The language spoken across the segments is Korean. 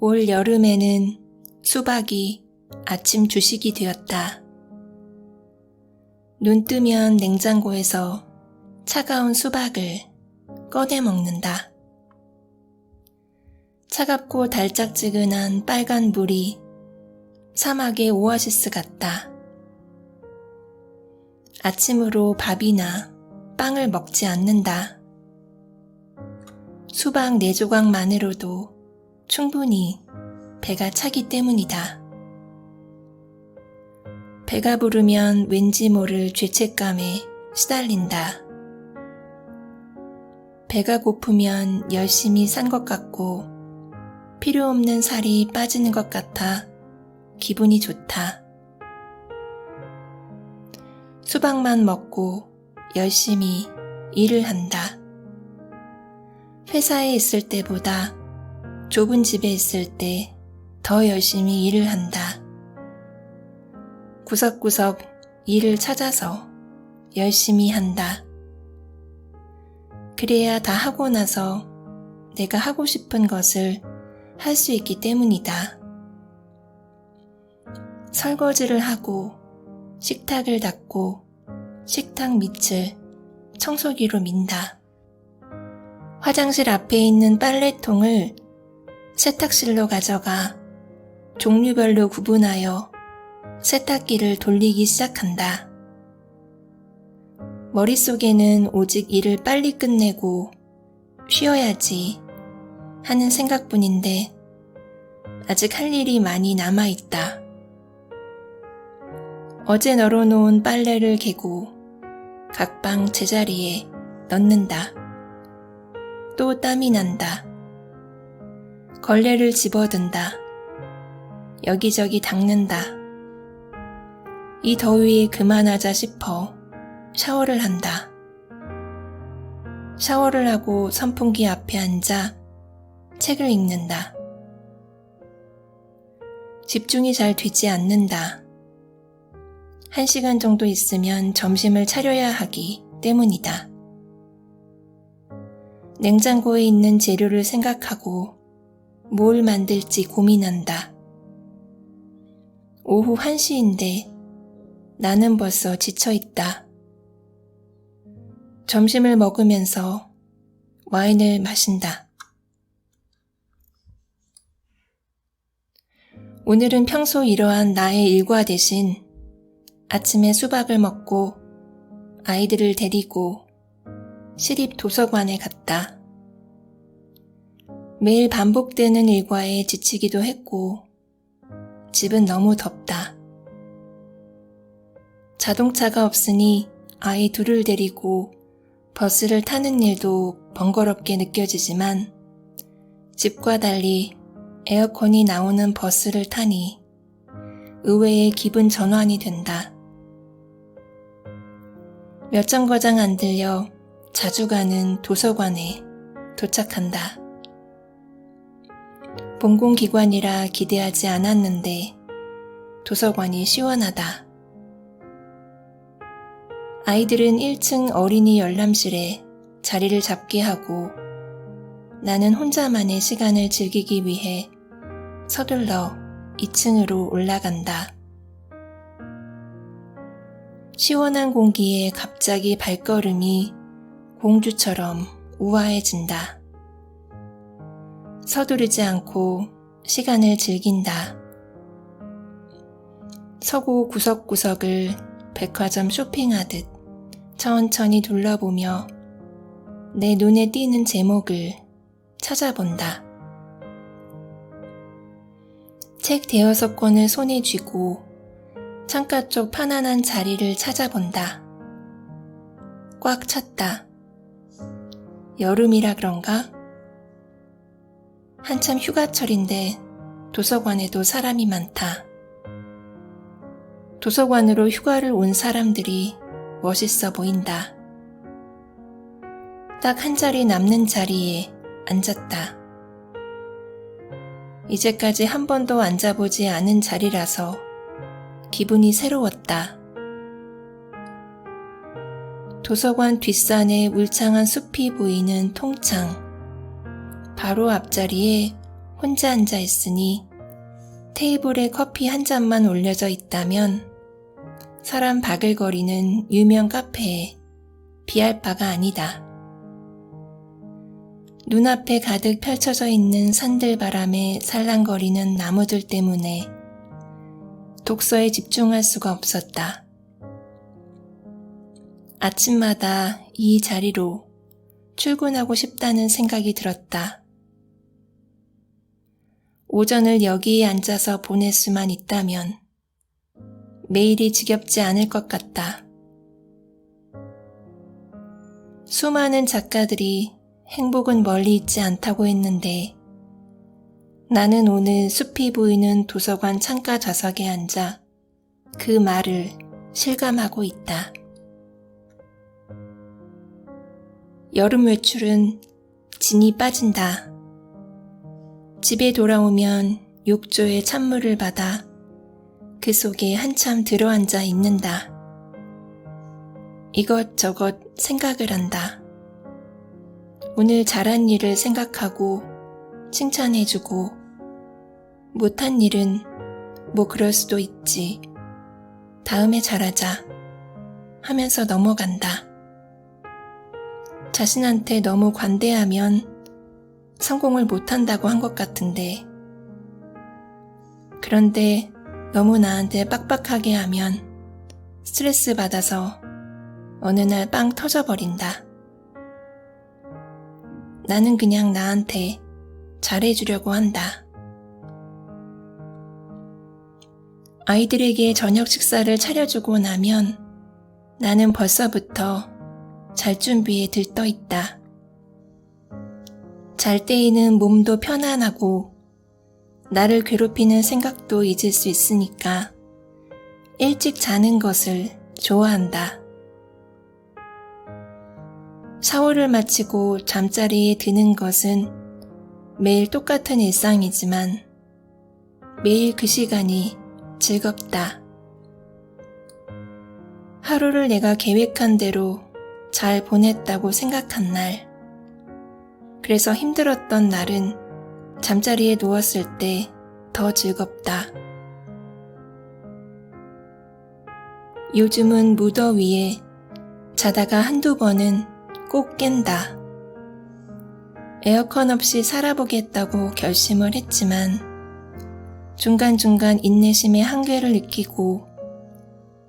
올 여름에는 수박이 아침 주식이 되었다. 눈 뜨면 냉장고에서 차가운 수박을 꺼내 먹는다. 차갑고 달짝지근한 빨간 물이 사막의 오아시스 같다. 아침으로 밥이나 빵을 먹지 않는다. 수박 네 조각만으로도 충분히 배가 차기 때문이다. 배가 부르면 왠지 모를 죄책감에 시달린다. 배가 고프면 열심히 산 것 같고 필요 없는 살이 빠지는 것 같아 기분이 좋다. 수박만 먹고 열심히 일을 한다. 회사에 있을 때보다 좁은 집에 있을 때 더 열심히 일을 한다. 구석구석 일을 찾아서 열심히 한다. 그래야 다 하고 나서 내가 하고 싶은 것을 할 수 있기 때문이다. 설거지를 하고 식탁을 닦고 식탁 밑을 청소기로 민다. 화장실 앞에 있는 빨래통을 세탁실로 가져가 종류별로 구분하여 세탁기를 돌리기 시작한다. 머릿속에는 오직 일을 빨리 끝내고 쉬어야지 하는 생각뿐인데 아직 할 일이 많이 남아있다. 어제 널어놓은 빨래를 개고 각방 제자리에 넣는다. 또 땀이 난다. 걸레를 집어든다. 여기저기 닦는다. 이 더위에 그만하자 싶어 샤워를 한다. 샤워를 하고 선풍기 앞에 앉아 책을 읽는다. 집중이 잘 되지 않는다. 한 시간 정도 있으면 점심을 차려야 하기 때문이다. 냉장고에 있는 재료를 생각하고 뭘 만들지 고민한다. 오후 1시인데 나는 벌써 지쳐 있다. 점심을 먹으면서 와인을 마신다. 오늘은 평소 이러한 나의 일과 대신 아침에 수박을 먹고 아이들을 데리고 시립 도서관에 갔다. 매일 반복되는 일과에 지치기도 했고 집은 너무 덥다. 자동차가 없으니 아이 둘을 데리고 버스를 타는 일도 번거롭게 느껴지지만 집과 달리 에어컨이 나오는 버스를 타니 의외의 기분 전환이 된다. 몇 정거장 안 들려 자주 가는 도서관에 도착한다. 공공기관이라 기대하지 않았는데 도서관이 시원하다. 아이들은 1층 어린이 열람실에 자리를 잡게 하고 나는 혼자만의 시간을 즐기기 위해 서둘러 2층으로 올라간다. 시원한 공기에 갑자기 발걸음이 공주처럼 우아해진다. 서두르지 않고 시간을 즐긴다. 서고 구석구석을 백화점 쇼핑하듯 천천히 둘러보며 내 눈에 띄는 제목을 찾아본다. 책 대여섯 권을 손에 쥐고 창가 쪽 편안한 자리를 찾아본다. 꽉 찼다. 여름이라 그런가? 한참 휴가철인데 도서관에도 사람이 많다. 도서관으로 휴가를 온 사람들이 멋있어 보인다. 딱 한 자리 남는 자리에 앉았다. 이제까지 한 번도 앉아보지 않은 자리라서 기분이 새로웠다. 도서관 뒷산에 울창한 숲이 보이는 통창. 바로 앞자리에 혼자 앉아 있으니 테이블에 커피 한 잔만 올려져 있다면 사람 바글거리는 유명 카페에 비할 바가 아니다. 눈앞에 가득 펼쳐져 있는 산들바람에 살랑거리는 나무들 때문에 독서에 집중할 수가 없었다. 아침마다 이 자리로 출근하고 싶다는 생각이 들었다. 오전을 여기에 앉아서 보낼 수만 있다면 매일이 지겹지 않을 것 같다. 수많은 작가들이 행복은 멀리 있지 않다고 했는데 나는 오늘 숲이 보이는 도서관 창가 좌석에 앉아 그 말을 실감하고 있다. 여름 외출은 진이 빠진다. 집에 돌아오면 욕조에 찬물을 받아 그 속에 한참 들어앉아 있는다. 이것저것 생각을 한다. 오늘 잘한 일을 생각하고 칭찬해주고 못한 일은 뭐 그럴 수도 있지. 다음에 잘하자 하면서 넘어간다. 자신한테 너무 관대하면 성공을 못한다고 한 것 같은데. 그런데 너무 나한테 빡빡하게 하면 스트레스 받아서 어느 날 빵 터져버린다. 나는 그냥 나한테 잘해주려고 한다. 아이들에게 저녁 식사를 차려주고 나면 나는 벌써부터 잘 준비에 들떠 있다. 잘 때에는 몸도 편안하고 나를 괴롭히는 생각도 잊을 수 있으니까 일찍 자는 것을 좋아한다. 샤워를 마치고 잠자리에 드는 것은 매일 똑같은 일상이지만 매일 그 시간이 즐겁다. 하루를 내가 계획한 대로 잘 보냈다고 생각한 날. 그래서 힘들었던 날은 잠자리에 누웠을 때 더 즐겁다. 요즘은 무더위에 자다가 한두 번은 꼭 깬다. 에어컨 없이 살아보겠다고 결심을 했지만 중간중간 인내심의 한계를 느끼고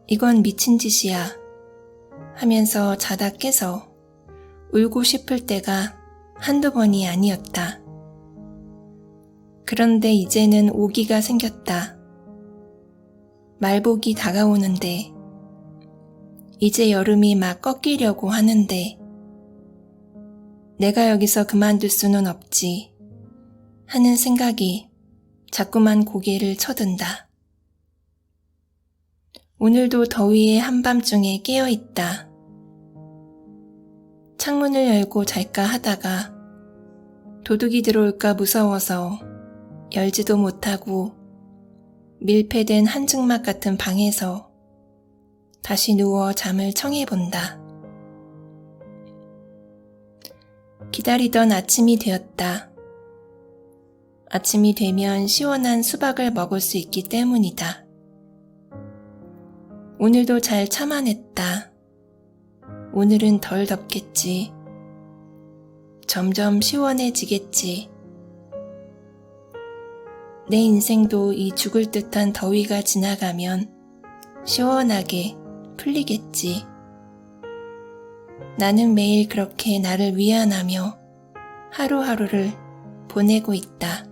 이건 미친 짓이야 하면서 자다 깨서 울고 싶을 때가 한두 번이 아니었다. 그런데 이제는 오기가 생겼다. 말복이 다가오는데 이제 여름이 막 꺾이려고 하는데 내가 여기서 그만둘 수는 없지 하는 생각이 자꾸만 고개를 쳐든다. 오늘도 더위의 한밤중에 깨어 있다. 창문을 열고 잘까 하다가 도둑이 들어올까 무서워서 열지도 못하고 밀폐된 한증막 같은 방에서 다시 누워 잠을 청해본다. 기다리던 아침이 되었다. 아침이 되면 시원한 수박을 먹을 수 있기 때문이다. 오늘도 잘 참아냈다. 오늘은 덜 덥겠지. 점점 시원해지겠지. 내 인생도 이 죽을 듯한 더위가 지나가면 시원하게 풀리겠지. 나는 매일 그렇게 나를 위안하며 하루하루를 보내고 있다.